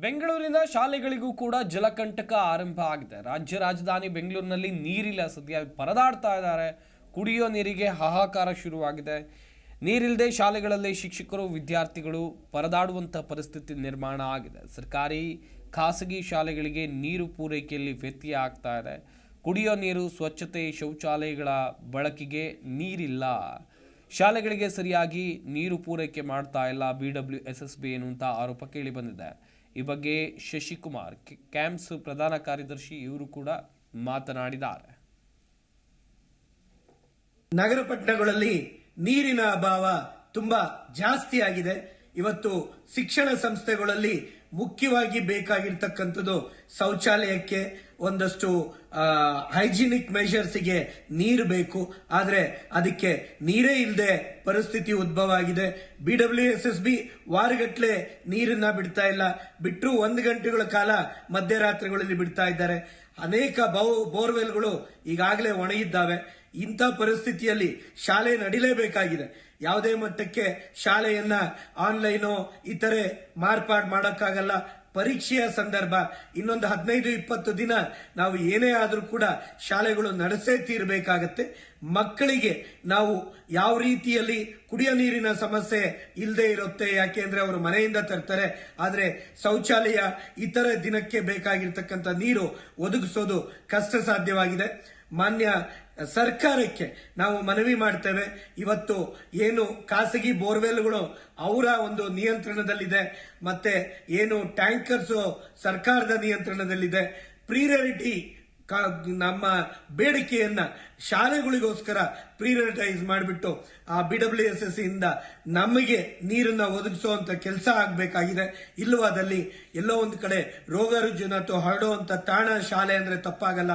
ಬೆಂಗಳೂರಿನ ಶಾಲೆಗಳಿಗೂ ಕೂಡ ಜಲಕಂಟಕ ಆರಂಭ ಆಗಿದೆ. ರಾಜ್ಯ ರಾಜಧಾನಿ ಬೆಂಗಳೂರಿನಲ್ಲಿ ನೀರಿಲ್ಲ. ಸದ್ಯ ಪರದಾಡ್ತಾ ಇದ್ದಾರೆ. ಕುಡಿಯೋ ನೀರಿಗೆ ಹಾಹಾಕಾರ ಶುರುವಾಗಿದೆ. ನೀರಿಲ್ಲದೆ ಶಾಲೆಗಳಲ್ಲಿ ಶಿಕ್ಷಕರು, ವಿದ್ಯಾರ್ಥಿಗಳು ಪರದಾಡುವಂಥ ಪರಿಸ್ಥಿತಿ ನಿರ್ಮಾಣ ಆಗಿದೆ. ಸರ್ಕಾರಿ, ಖಾಸಗಿ ಶಾಲೆಗಳಿಗೆ ನೀರು ಪೂರೈಕೆಯಲ್ಲಿ ವ್ಯತ್ಯಯ ಆಗ್ತಾ ಇದೆ. ಕುಡಿಯೋ ನೀರು, ಸ್ವಚ್ಛತೆ, ಶೌಚಾಲಯಗಳ ಬಳಕೆಗೆ ನೀರಿಲ್ಲ. ಶಾಲೆಗಳಿಗೆ ಸರಿಯಾಗಿ ನೀರು ಪೂರೈಕೆ ಮಾಡ್ತಾ ಇಲ್ಲ. B W S S B ಎನ್ನುವಂಥ ಆರೋಪ ಕೇಳಿ ಬಂದಿದೆ. ಈ ಬಗ್ಗೆ ಶಶಿಕುಮಾರ್ ಕ್ಯಾಂಪ್ಸ್ ಪ್ರಧಾನ ಕಾರ್ಯದರ್ಶಿ ಇವರು ಕೂಡ ಮಾತನಾಡಿದ್ದಾರೆ. ನಗರ ಪಟ್ಟಣಗಳಲ್ಲಿ ನೀರಿನ ಅಭಾವ ತುಂಬಾ ಜಾಸ್ತಿ ಆಗಿದೆ. ಇವತ್ತು ಶಿಕ್ಷಣ ಸಂಸ್ಥೆಗಳಲ್ಲಿ ಮುಖ್ಯವಾಗಿ ಬೇಕಾಗಿರ್ತಕ್ಕಂಥದ್ದು ಶೌಚಾಲಯಕ್ಕೆ ಒಂದಷ್ಟು ಹೈಜಿನಿಕ್ ಮೆಷರ್ಸ್ಗೆ ನೀರು ಬೇಕು. ಆದರೆ ಅದಕ್ಕೆ ನೀರೇ ಇಲ್ಲದೆ ಪರಿಸ್ಥಿತಿ ಉದ್ಭವ ಆಗಿದೆ B W S S B ವಾರಗಟ್ಟಲೆ ನೀರನ್ನ ಬಿಡ್ತಾ ಇಲ್ಲ. ಬಿಟ್ಟರು ಒಂದು ಗಂಟೆಗಳ ಕಾಲ ಮಧ್ಯರಾತ್ರಿಗಳಲ್ಲಿ ಬಿಡ್ತಾ ಇದ್ದಾರೆ. ಅನೇಕ ಬೌ, ಬೋರ್ವೆಲ್ಗಳು ಈಗಾಗಲೇ ಒಣಗಿದ್ದಾವೆ. ಇಂಥ ಪರಿಸ್ಥಿತಿಯಲ್ಲಿ ಶಾಲೆ ನಡಿಲೇಬೇಕಾಗಿದೆ. ಯಾವುದೇ ಮಟ್ಟಕ್ಕೆ ಶಾಲೆಯನ್ನ ಆನ್ಲೈನು ಇತರೆ ಮಾರ್ಪಾಡು ಮಾಡೋಕ್ಕಾಗಲ್ಲ. ಪರೀಕ್ಷೆಯ ಸಂದರ್ಭ ಇನ್ನೊಂದು ಹದಿನೈದು, ಇಪ್ಪತ್ತು ದಿನ ನಾವು ಏನೇ ಆದರೂ ಕೂಡ ಶಾಲೆಗಳು ನಡೆಸೇ ತೀರಬೇಕಾಗತ್ತೆ. ಮಕ್ಕಳಿಗೆ ನಾವು ಯಾವ ರೀತಿಯಲ್ಲಿ ಕುಡಿಯೋ ನೀರಿನ ಸಮಸ್ಯೆ ಇಲ್ಲದೆ ಇರುತ್ತೆ ಯಾಕೆಂದ್ರೆ ಅವರು ಮನೆಯಿಂದ ತರ್ತಾರೆ, ಆದರೆ ಶೌಚಾಲಯ ಇತರ ದಿನಕ್ಕೆ ಬೇಕಾಗಿರ್ತಕ್ಕಂಥ ನೀರು ಒದಗಿಸೋದು ಕಷ್ಟ ಸಾಧ್ಯವಾಗಿದೆ ಮಾನ್ಯ ಸರ್ಕಾರಕ್ಕೆ ನಾವು ಮನವಿ ಮಾಡ್ತೇವೆ. ಇವತ್ತು ಏನು ಖಾಸಗಿ ಬೋರ್ವೆಲ್ಗಳು ಅವರ ಒಂದು ನಿಯಂತ್ರಣದಲ್ಲಿದೆ, ಮತ್ತೆ ಏನು ಟ್ಯಾಂಕರ್ಸ್ ಸರ್ಕಾರದ ನಿಯಂತ್ರಣದಲ್ಲಿದೆ. ಪ್ರಿಯಾರಿಟಿ ನಮ್ಮ ಬೇಡಿಕೆಯನ್ನ ಶಾಲೆಗಳಿಗೋಸ್ಕರ ಪ್ರಿಯರಿಟೈಸ್ ಮಾಡಿಬಿಟ್ಟು, ಆ ಬಿ ಡಬ್ಲ್ಯೂ ಎಸ್ ಎಸ್ ಇಂದ ನಮಗೆ ನೀರನ್ನ ಒದಗಿಸುವಂತ ಕೆಲಸ ಆಗಬೇಕಾಗಿದೆ. ಇಲ್ಲವಾದಲ್ಲಿ ಎಲ್ಲೋ ಒಂದು ಕಡೆ ರೋಗ ರುಜಿನ ಅಥವಾ ಹರಡುವಂತ ತಾಣ ಶಾಲೆ ಅಂದ್ರೆ ತಪ್ಪಾಗಲ್ಲ.